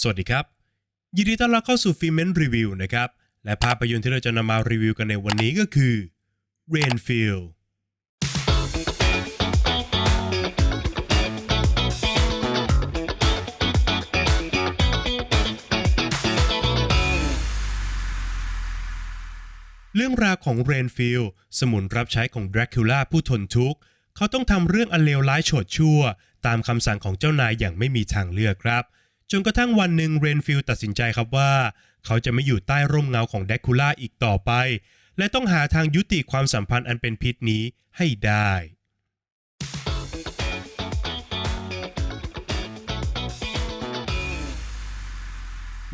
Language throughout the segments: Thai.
สวัสดีครับ ยินดีต้อนรับเข้าสู่ฟิเมนรีวิวนะครับ และภาพยนตร์ที่เราจะนำมารีวิวกันในวันนี้ก็คือ Rainfield เรื่องราวของเรนฟิลสมุนรับใช้ของ Dracula ผู้ทนทุกข์ เขาต้องทำเรื่องอันเลวร้ายโฉดชั่ว ตามคำสั่งของเจ้านายอย่างไม่มีทางเลือกครับ จนกระทั่งวันหนึ่งเรนฟิลด์ตัดสินใจครับว่า เขาจะไม่อยู่ใต้ร่มเงาของแดกคูล่าอีกต่อไป และต้องหาทางยุติความสัมพันธ์อันเป็นพิษนี้ให้ได้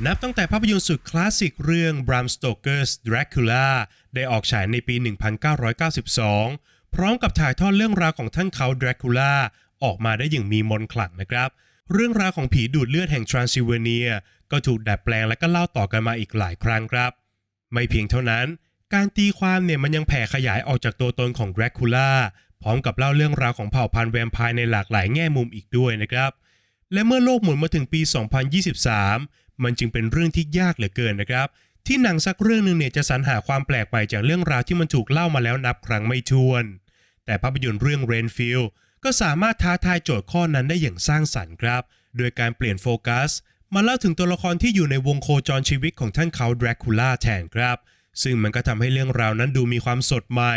นับตั้งแต่ภาพยนตร์สุดคลาสสิกเรื่อง Bram Stoker's Dracula ได้ออกฉายในปี 1992 พร้อมกับถ่ายทอดเรื่องราวของท่านเขา Dracula ออกมาได้อย่างมีมนต์ขลังนะครับ เรื่องราวของผีดูดเลือดแห่งทรานซิลเวเนีย ก็ถูกดัดแปลงและก็เล่าต่อกันมาอีกหลายครั้งครับ ไม่เพียงเท่านั้น การตีความเนี่ยมันยังแผ่ขยายออกจากตัวตนของ Dracula พร้อมกับเล่าเรื่องราวของเผ่าพันธุ์แวมไพร์ในหลากหลายแง่มุมอีกด้วยนะครับ และเมื่อโลกหมุนมาถึงปี 2023 มันจึงเป็นเรื่องที่ยากเหลือเกินนะครับ ที่หนังสักเรื่องหนึ่งเนี่ยจะสรรหาความแปลกใหม่จากเรื่องราวที่มันถูกเล่ามาแล้วนับครั้งไม่ถ้วน แต่ภาพยนตร์เรื่อง Rainfield ก็สามารถท้าทายโจทย์ข้อนั้นได้อย่างสร้างสรรค์ครับ โดยการเปลี่ยนโฟกัส มาเล่าถึงตัวละครที่อยู่ในวงโคจรชีวิตของท่านเขาดราคูล่าแทนครับ ซึ่งมันก็ทำให้เรื่องราวนั้นดูมีความสดใหม่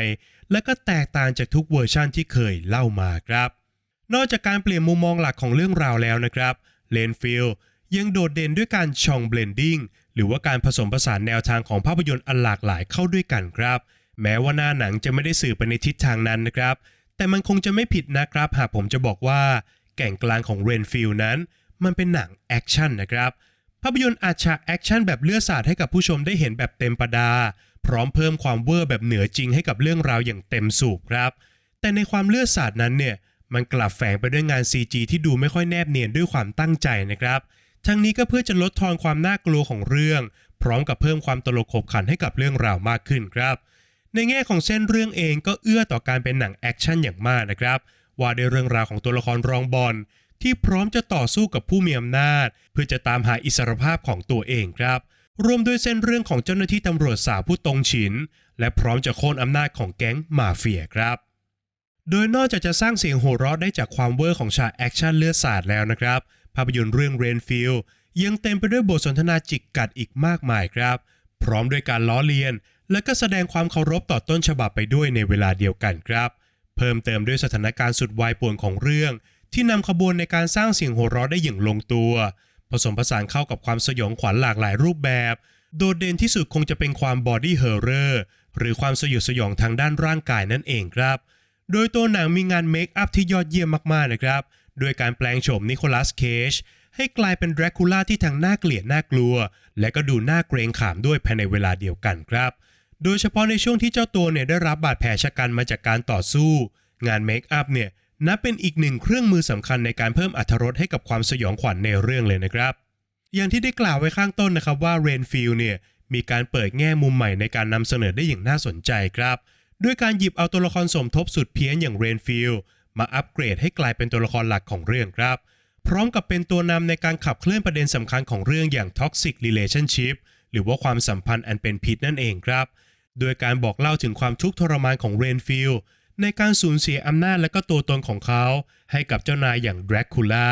และก็แตกต่างจากทุกเวอร์ชั่นที่เคยเล่ามาครับ นอกจากการเปลี่ยนมุมมองหลักของเรื่องราวแล้วนะครับเลนฟิลยังโดดเด่นด้วยการชองเบลนดิ้งหรือว่าการผสมผสานแนวทางของภาพยนตร์อันหลากหลายเข้าด้วยกันครับ แม้ว่าหน้าหนังจะไม่ได้สื่อไปในทิศทางนั้นนะครับ แต่มันคงจะไม่ผิดนะครับ หากผมจะบอกว่าแก่งกลางของเรนฟิลนั้น มันเป็นหนังแอคชั่นนะครับ ภาพยนตร์อาจฉากแอคชั่นแบบเลือดสาดให้กับผู้ชมได้เห็นแบบเต็มประดา พร้อมเพิ่มความเวอร์แบบเหนือจริงให้กับเรื่องราวอย่างเต็มสูบครับ แต่ในความเลือดสาดนั้นเนี่ยมันกลับแฝงไปด้วยงาน CG ที่ดูไม่ค่อยแนบเนียนด้วยความตั้งใจนะครับ ทั้งนี้ก็เพื่อจะลดทอนความน่ากลัวของเรื่อง พร้อมกับเพิ่มความตลกขบขันให้กับเรื่องราวมากขึ้นครับ ในแง่ของเส้นเรื่องเองก็เอื้อต่อการเป็นหนังแอคชั่นอย่างมากนะครับ ว่าด้วยเรื่องราวของตัวละครรองบอลที่พร้อมจะต่อสู้กับผู้มีอำนาจ เพื่อจะตามหาอิสรภาพของตัวเองครับ รวมด้วยเส้นเรื่องของเจ้าหน้าที่ตำรวจสาวผู้ตรงฉิน และพร้อมจะโค่นอำนาจของแก๊งมาเฟียครับ โดยนอกจากจะสร้างเสียงโห่เราะได้จากความเวอร์ของฉากแอคชั่นเลือดสาดแล้วนะครับ ภาพยนตร์เรื่อง Rainfield ยังเต็มไปด้วยบทสนทนาจิกกัดอีกมากมายครับ พร้อมด้วยการล้อเลียน และก็แสดงความเคารพต่อต้นฉบับไปด้วยในเวลาเดียวกันครับ เพิ่มเติมด้วยสถานการณ์สุดวายป่วนของเรื่อง ที่นำขบวนในการสร้างเสียงโห่เราะได้อย่างลงตัว ผสมผสานเข้ากับความสยองขวัญหลากหลายรูปแบบ โดดเด่นที่สุดคงจะเป็นความบอดี้เฮอร์เรอร์หรือความสยดสยองทางด้านร่างกายนั่นเองครับ โดยตัวหนังมีงานเมคอัพที่ยอดเยี่ยมมากๆนะครับโดยการแปลงโฉมนิโคลัสเคจให้กลายเป็นดราคูล่าที่ทั้งน่าเกลียดน่ากลัว และก็ดูน่าเกรงขามด้วยภายในเวลาเดียวกันครับ โดยเฉพาะในช่วงที่เจ้าตัวเนี่ยได้รับบาดแผลชะกันมาจากการต่อสู้ งานเมคอัพเนี่ยนับเป็นอีกหนึ่งเครื่องมือสำคัญในการเพิ่มอรรถรสให้กับความสยองขวัญในเรื่องเลยนะครับ อย่างที่ได้กล่าวไว้ข้างต้นนะครับว่า Rainfield เนี่ยมีการเปิดแง่มุมใหม่ในการนำเสนอได้อย่างน่าสนใจครับ ด้วยการหยิบเอาตัวละครสมทบสุดเพี้ยนอย่าง Rainfield มาอัปเกรดให้กลายเป็นตัวละครหลักของเรื่องครับ พร้อมกับเป็นตัวนำในการขับเคลื่อนประเด็นสำคัญของเรื่องอย่าง Toxic Relationship หรือว่าความสัมพันธ์อันเป็นพิษนั่นเองครับ โดยการบอกเล่าถึงความทุกข์ทรมานของ Rainfield ในการสูญเสียอำนาจและก็ตัวตนของเขา ให้กับเจ้านายอย่าง Dracula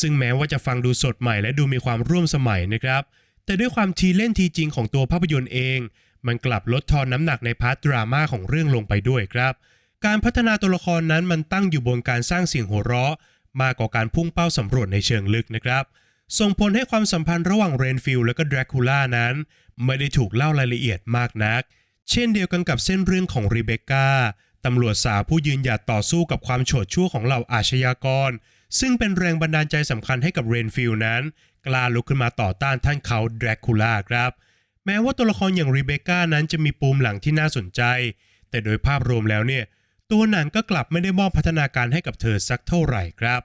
ซึ่งแม้ว่าจะฟังดูสดใหม่และดูมีความร่วมสมัยนะครับ แต่ด้วยความทีเล่นทีจริงของตัวภาพยนตร์เอง มันกลับลดทอนน้ำหนักในพาร์ทดราม่าของเรื่องลงไปด้วยครับ การพัฒนาตัวละครนั้นมันตั้งอยู่บนการสร้างเสียงหัวเราะ มากกว่าการพุ่งเป้าสำรวจในเชิงลึกนะครับส่งผลให้ความสัมพันธ์ระหว่างเรนฟิลและก็ดราคูล่านั้น ไม่ได้ถูกเล่ารายละเอียดมากนัก เช่นเดียวกันกับเส้นเรื่องของรีเบคก้าตำรวจสาวผู้ยืนหยัดต่อสู้กับความโฉดชั่วของเหล่าอาชญากร ซึ่งเป็นแรงบันดาลใจสำคัญให้กับเรนฟิลนั้น กล้าลุกขึ้นมาต่อต้านท่านเขาดราคูล่าครับ แม้ว่าตัวละครอย่างรีเบคก้านั้นจะมีปูมหลังที่น่าสนใจ แต่โดยภาพรวมแล้วเนี่ย ตัวหนังก็กลับไม่ได้มอบพัฒนาการให้กับเธอสักเท่าไหร่ครับ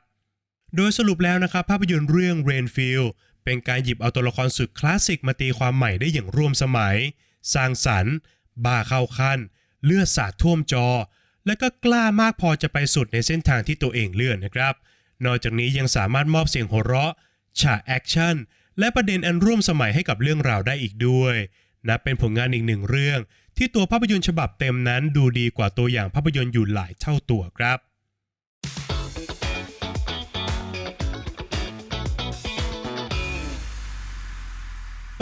โดยสรุปแล้วนะครับภาพยนตร์เรื่อง Rainfield เป็นการหยิบเอาตัวละครสุดคลาสสิกมาตีความใหม่ได้อย่างร่วมสมัย สร้างสรรค์ บ้าเข้าขั้น เลือดสาดท่วมจอ และก็กล้ามากพอจะไปสุดในเส้นทางที่ตัวเองเลือกนะครับ นอกจากนี้ยังสามารถมอบเสียงหัวเราะฉากแอคชั่นและประเด็นอันร่วมสมัยให้กับเรื่องราวได้อีกด้วยนับเป็นผลงานอีกหนึ่งเรื่อง ที่ตัวภาพยนตร์ฉบับเต็มนั้นดูดีกว่าตัวอย่างภาพยนตร์อยู่หลายเท่าตัวครับ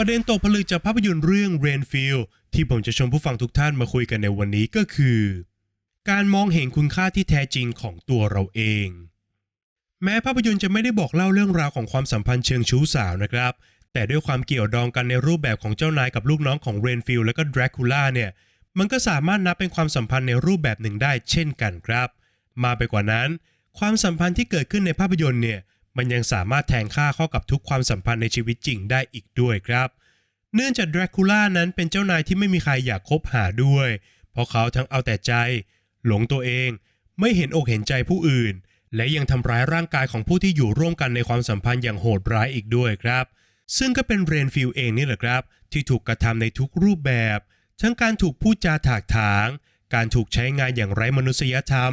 ประเด็นตกผลึกจากภาพยนตร์เรื่อง Rainfield ที่ผมจะชวนผู้ฟังทุกท่านมาคุยกันในวันนี้ก็คือ การมองเห็นคุณค่าที่แท้จริงของตัวเราเอง แม้ภาพยนตร์จะไม่ได้บอกเล่าเรื่องราวของความสัมพันธ์เชิงชู้สาวนะครับ แต่ด้วยความเกี่ยวดองกันในรูปแบบของเจ้านายกับลูกน้องของเรนฟิลและก็ดรากูล่าเนี่ยมันก็สามารถนับเป็นความสัมพันธ์ในรูปแบบหนึ่งได้เช่นกันครับ มาไปกว่านั้น ความสัมพันธ์ที่เกิดขึ้นในภาพยนตร์เนี่ยมันยังสามารถแทงค่าเข้ากับทุกความสัมพันธ์ในชีวิตจริงได้อีกด้วยครับ เนื่องจากดรากูล่านั้นเป็นเจ้านายที่ไม่มีใครอยากคบหาด้วย เพราะเขาทั้งเอาแต่ใจ หลงตัวเอง ไม่เห็นอกเห็นใจผู้อื่น และยังทำร้ายร่างกายของผู้ที่อยู่ร่วมกันในความสัมพันธ์อย่างโหดร้ายอีกด้วยครับ ซึ่งก็เป็นเรนฟิลเองนี่แหละครับ ที่ถูกกระทำในทุกรูปแบบ ทั้งการถูกพูดจาถากถาง การถูกใช้งานอย่างไร้มนุษยธรรม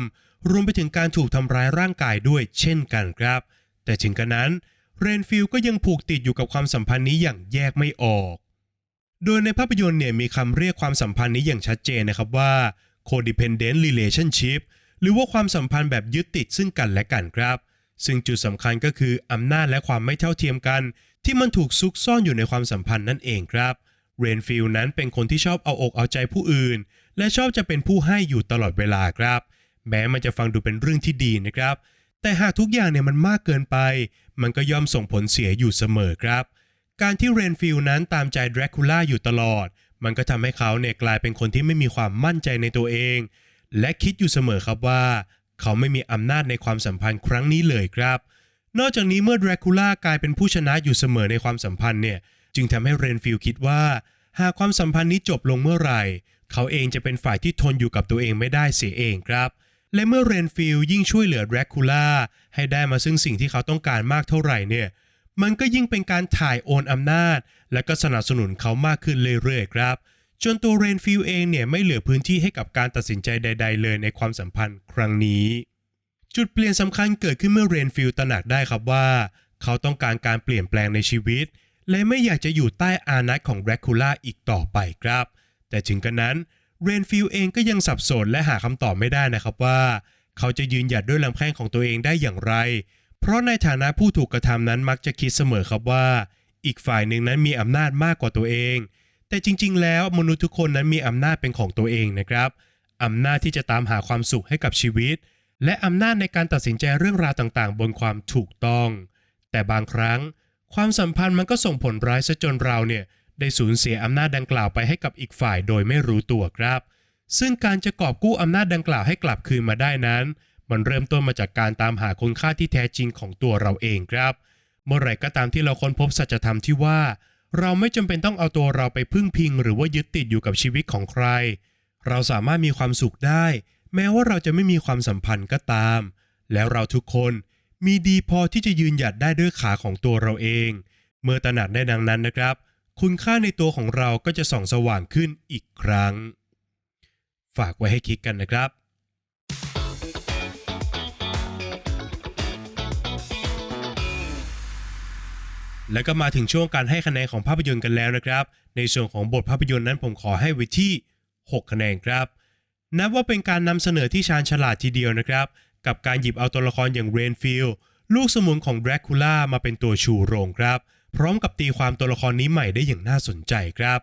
รวมไปถึงการถูกทำร้ายร่างกายด้วยเช่นกันครับ แต่ถึงกระนั้นเรนฟิลก็ยังผูกติดอยู่กับความสัมพันธ์นี้อย่างแยกไม่ออก โดยในภาพยนตร์เนี่ยมีคำเรียกความสัมพันธ์นี้อย่างชัดเจนนะครับว่า codependent relationship หรือว่าความสัมพันธ์แบบยึดติดซึ่งกันและกันครับ ซึ่งจุดสำคัญก็คืออำนาจและความไม่เท่าเทียมกัน ที่มันถูกซุกซ่อนอยู่ในความสัมพันธ์นั่นเองครับเรนฟิลนั้นเป็นคนที่ชอบเอาอกเอาใจผู้อื่น และชอบจะเป็นผู้ให้อยู่ตลอดเวลาครับ แม้มันจะฟังดูเป็นเรื่องที่ดีนะครับ แต่หากทุกอย่างเนี่ยมันมากเกินไป มันก็ย่อมส่งผลเสียอยู่เสมอครับ การที่เรนฟิลนั้นตามใจดรากูล่าอยู่ตลอด มันก็ทำให้เขาเนี่ยกลายเป็นคนที่ไม่มีความมั่นใจในตัวเอง และคิดอยู่เสมอครับว่า เขาไม่มีอำนาจในความสัมพันธ์ครั้งนี้เลยครับ นอกจากนี้เมื่อดรากูล่ากลายเป็นผู้ชนะอยู่เสมอในความสัมพันธ์เนี่ยจึงทำให้เรนฟิลคิดว่า หากความสัมพันธ์นี้จบลงเมื่อไหร่ เขาเองจะเป็นฝ่ายที่ทนอยู่กับตัวเองไม่ได้เสียเองครับและเมื่อเรนฟิลยิ่งช่วยเหลือดรากูล่าให้ได้มาซึ่งสิ่งที่เขาต้องการมากเท่าไหร่เนี่ย มันก็ยิ่งเป็นการถ่ายโอนอำนาจ และก็สนับสนุนเขามากขึ้นเรื่อยๆครับจนตัวเรนฟิลเองเนี่ยไม่เหลือพื้นที่ให้กับการตัดสินใจใด ๆ เลยในความสัมพันธ์ครั้งนี้ จุดเปลี่ยนสำคัญเกิดขึ้นเมื่อเรนฟิลตระหนักได้ครับว่า เขาต้องการการเปลี่ยนแปลงในชีวิต และไม่อยากจะอยู่ใต้อานัตของแรคูล่าอีกต่อไปครับ แต่ถึงกระนั้นเรนฟิลเองก็ยังสับสนและหาคำตอบไม่ได้นะครับว่า เขาจะยืนหยัดด้วยลำแข้งของตัวเองได้อย่างไร เพราะในฐานะผู้ถูกกระทำนั้นมักจะคิดเสมอครับว่า อีกฝ่ายหนึ่งนั้นมีอำนาจมากกว่าตัวเอง แต่จริง ๆ แล้วมนุษย์ทุกคนนั้นมีอำนาจเป็นของตัวเองนะครับอำนาจที่จะตามหาความสุขให้กับชีวิต และอำนาจในการตัดสินใจเรื่องราวต่างๆ บนความถูกต้อง แต่บางครั้ง ความสัมพันธ์มันก็ส่งผลร้ายซะจนเราเนี่ยได้สูญเสียอำนาจดังกล่าวไปให้กับอีกฝ่ายโดยไม่รู้ตัวครับ ซึ่งการจะกอบกู้อำนาจดังกล่าวให้กลับคืนมาได้นั้น มันเริ่มต้นมาจากการตามหาคุณค่าที่แท้จริงของตัวเราเองครับ เมื่อไหร่ก็ตามที่เราค้นพบสัจธรรมที่ว่า เราไม่จำเป็นต้องเอาตัวเราไปพึ่งพิง หรือว่ายึดติดอยู่กับชีวิตของใคร เราสามารถมีความสุขได้ แม้ว่าเราจะไม่มีความสัมพันธ์ก็ตาม แล้วเราทุกคนมีดีพอที่จะยืนหยัดได้ด้วยขาของตัวเราเอง เมื่อตระหนักได้ดังนั้นนะครับ คุณค่าในตัวของเราก็จะส่องสว่างขึ้นอีกครั้ง ฝากไว้ให้คิดกันนะครับ แล้วก็มาถึงช่วงการให้คะแนนของภาพยนตร์กันแล้วนะครับ ในส่วนของบทภาพยนตร์นั้นผมขอให้ไว้ที่ 6 คะแนนครับ นับว่าเป็นการนำเสนอที่ชาญฉลาดทีเดียวนะครับ กับการหยิบเอาตัวละครอย่างเรนฟิลลูกสมุนของแดรากูล่ามาเป็นตัวชูโรงครับ พร้อมกับตีความตัวละครนี้ใหม่ได้อย่างน่าสนใจครับ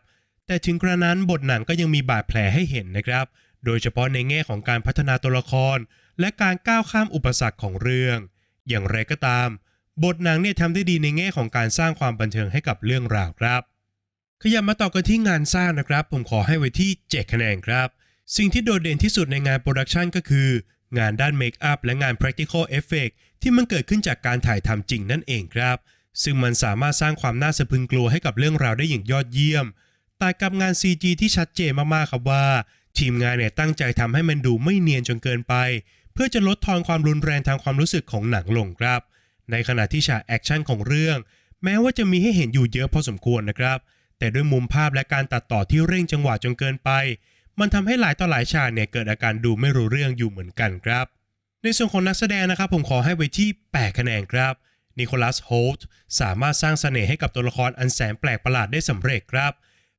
แต่ถึงกระนั้นบทหนังก็ยังมีบาดแผลให้เห็นนะครับ โดยเฉพาะในแง่ของการพัฒนาตัวละคร และการก้าวข้ามอุปสรรคของเรื่อง อย่างไรก็ตาม บทหนังเนี่ยทำได้ดีในแง่ของการสร้างความบันเทิงให้กับเรื่องราวครับขยับมาต่อกันที่งานสร้างนะครับ ผมขอให้ไว้ที่ 7 คะแนนครับ สิ่งที่โดดเด่นที่สุดในงานโปรดักชันก็คือ งานด้านเมคอัพและงาน practical effect ที่มันเกิดขึ้นจากการถ่ายทำจริงนั่นเองครับ ซึ่งมันสามารถสร้างความน่าสะพรึงกลัวให้กับเรื่องราวได้อย่างยอดเยี่ยมแต่กับงาน CG ที่ชัดเจนมากๆครับว่า ทีมงานเนี่ยตั้งใจทำให้มันดูไม่เนียนจนเกินไป เพื่อจะลดทอนความรุนแรงทางความรู้สึกของหนังลงครับ ในขณะที่ฉากแอคชั่นของเรื่อง แม้ว่าจะมีให้เห็นอยู่เยอะพอสมควรนะครับ แต่ด้วยมุมภาพและการตัดต่อที่เร่งจังหวะจนเกินไป มันทำให้หลายต่อหลายฉากเนี่ยเกิดอาการดูไม่รู้เรื่องอยู่เหมือนกันครับ ในส่วนของนักแสดงนะครับผมขอให้ไว้ที่ 8 คะแนนครับนิโคลัสโฮลต์สามารถสร้างเสน่ห์ให้กับตัวละครอันแสนแปลกประหลาดได้สำเร็จครับ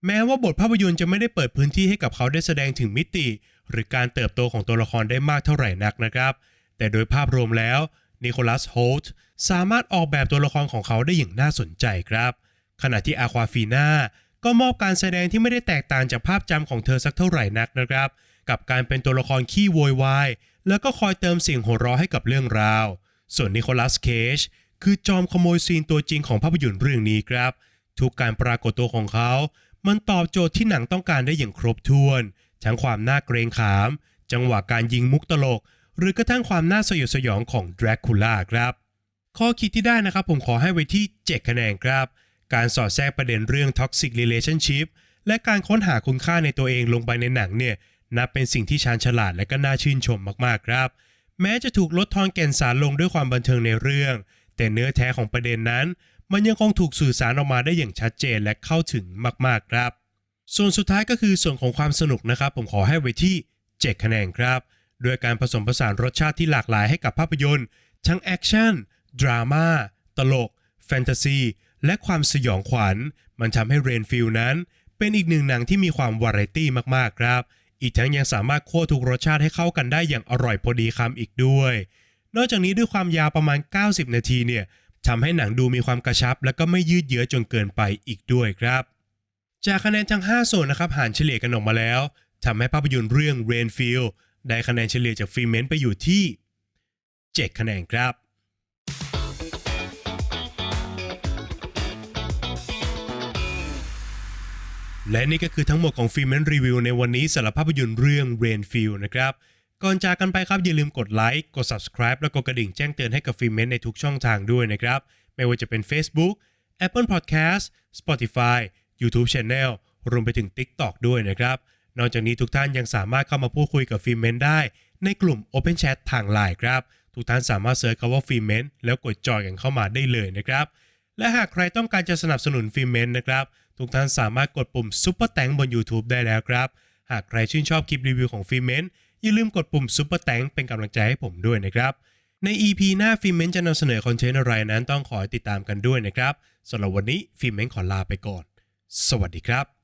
แม้ว่าบทภาพยนตร์จะไม่ได้เปิดพื้นที่ให้กับเขาได้แสดงถึงมิติ หรือการเติบโตของตัวละครได้มากเท่าไหร่นักนะครับ แต่โดยภาพรวมแล้ว นิโคลัสโฮลต์สามารถออกแบบตัวละครของเขาได้อย่างน่าสนใจครับ ขณะที่อาควาฟีนาก็มอบการแสดงที่ไม่ได้แตกต่างจากภาพจำของเธอสักเท่าไหร่นักนะครับ กับการเป็นตัวละครขี้โวยวายแล้วก็คอยเติมเสียงหัวเราะให้กับเรื่องราว ส่วนนิโคลัสเคจคือจอมขโมยซีนตัวจริงของภาพยนตร์เรื่องนี้ครับ ทุกการปรากฏตัวของเขา มันตอบโจทย์ที่หนังต้องการได้อย่างครบถ้วน ทั้งความน่าเกรงขาม จังหวะการยิงมุกตลก หรือกระทั่งความน่าสยดสยองของดรากูล่าครับข้อคิดที่ได้นะครับผมขอให้ไว้ที่ 7 คะแนนครับ การสอดแทรกประเด็นเรื่อง toxic relationship และการค้นหาคุณค่าในตัวเองลงไปในหนังเนี่ยนับเป็นสิ่งที่ชาญฉลาดและก็น่าชื่นชมมากๆครับ แม้จะถูกลดทอนแก่นสารลงด้วยความบันเทิงในเรื่อง แต่เนื้อแท้ของประเด็นนั้น มันยังคงถูกสื่อสารออกมาได้อย่างชัดเจนและเข้าถึงมากๆครับ ส่วนสุดท้ายก็คือส่วนของความสนุกนะครับ ผมขอให้ไว้ที่ 7 คะแนนครับ ด้วยการผสมผสานรสชาติที่หลากหลายให้กับภาพยนตร์ ทั้งแอคชั่น ดราม่า ตลก แฟนตาซี และความสยองขวัญ มันทำให้เรนฟิลนั้น เป็นอีกหนึ่งหนังที่มีความวาไรตี้มากๆครับ อีกทั้งยังสามารถคั่วทุกรสชาติให้เข้ากันได้อย่างอร่อยพอดีคำอีกด้วย นอกจากนี้ด้วยความยาวประมาณ 90 นาทีเนี่ยทำให้หนังดูมีความกระชับ และก็ไม่ยืดเยื้อจนเกินไปอีกด้วยครับ จากคะแนนทั้ง 5 ส่วนนะครับหารเฉลี่ยกันออกมาแล้วทำให้ภาพยนตร์เรื่อง Rainfield ได้คะแนนเฉลี่ยจากฟิเมนไปอยู่ที่ 7 คะแนนครับ และนี่ก็คือทั้งหมดของฟิล์มนรีวิวในวันนี้สำหรับภาพยนตร์เรื่อง Rainfield นะครับ ก่อนจากกันไปครับอย่าลืมกดไลค์ กด subscribe และกดกระดิ่งแจ้งเตือนให้กับฟิล์มแมนในทุกช่องทางด้วยนะครับ ไม่ว่าจะเป็น Facebook Apple Podcast Spotify YouTube Channel รวมไปถึง TikTok ด้วยนะครับ นอกจากนี้ทุกท่านยังสามารถเข้ามาพูดคุยกับฟิล์มนได้ ในกลุ่ม Open Chat ทางไลน์ครับ ทุกท่านสามารถเซิร์ชคำว่าฟิล์มนแล้วกดจอยกันเข้ามาได้เลยนะครับ และหากใครต้องการจะสนับสนุนฟิล์มเมนนะครับ ทุกท่านสามารถกดปุ่มซุปเปอร์แตงบน YouTube ได้แล้วครับ หากใครชื่นชอบคลิปรีวิวของฟิล์มเมนอย่าลืมกดปุ่มซุปเปอร์แตงเป็นกำลังใจให้ผมด้วยนะครับใน EP หน้าฟิล์มเมนจะนำเสนอคอนเทนต์อะไรนั้นต้องขอติดตามกันด้วยนะครับสำหรับวันนี้ฟิล์มเมนขอลาไปก่อน สวัสดีครับ